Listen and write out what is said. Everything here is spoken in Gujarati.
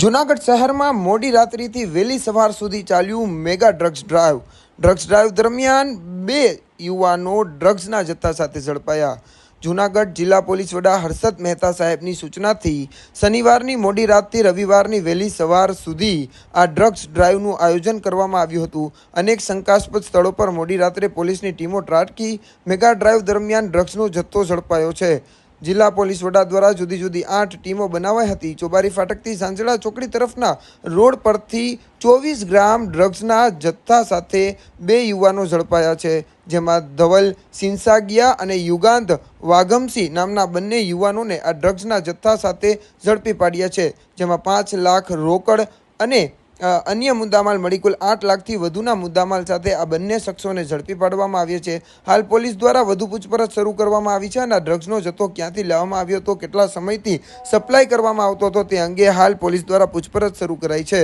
જુનાગઢ શહેરમાં મોડી રાત્રિથી વહેલી સવાર સુધી ચાલ્યું mega drugs drive. Drugs drive દરમિયાન બે યુવાનો ડ્રગ્સના જથ્થા સાથે ઝડપાયા. જુનાગઢ જિલ્લા પોલીસ વડા હર્ષદ મહેતા સાહેબની સૂચનાથી શનિવારની મોડી રાતથી રવિવારની વહેલી સવાર સુધી આ ડ્રગ્સ ડ્રાઈવનું આયોજન કરવામાં આવ્યું હતું. અનેક શંકાસ્પદ સ્થળો પર મોડી રાત્રે પોલીસની ટીમો ત્રાટકી મેગા ડ્રાઈવ દરમિયાન ડ્રગ્સનો જથ્થો ઝડપાયો છે. જિલ્લા પોલીસ વડા દ્વારા જુદી જુદી આઠ ટીમો બનાવાઈ હતી. ચોબારી ફાટકથી સાંજળા ચોકડી તરફના રોડ પરથી ચોવીસ ગ્રામ ડ્રગ્સના જથ્થા સાથે બે યુવાનો ઝડપાયા છે, જેમાં ધવલ સિંસાગિયા અને યુગાંત વાઘમસી નામના બંને યુવાનોને આ ડ્રગ્સના જથ્થા સાથે ઝડપી પાડ્યા છે, જેમાં પાંચ લાખ રોકડ અને અન્ય મુદ્દામાલ મળી કુલ આઠ લાખથી વધુના મુદ્દામાલ સાથે આ બંને શખ્સોને ઝડપી પાડવામાં આવ્યા છે. હાલ પોલીસ દ્વારા વધુ પૂછપરછ શરૂ કરવામાં આવી છે અને ડ્રગ્સનો જથ્થો ક્યાંથી લેવામાં આવ્યો હતો, કેટલા સમયથી સપ્લાય કરવામાં આવતો હતો તે અંગે હાલ પોલીસ દ્વારા પૂછપરછ શરૂ કરાઈ છે.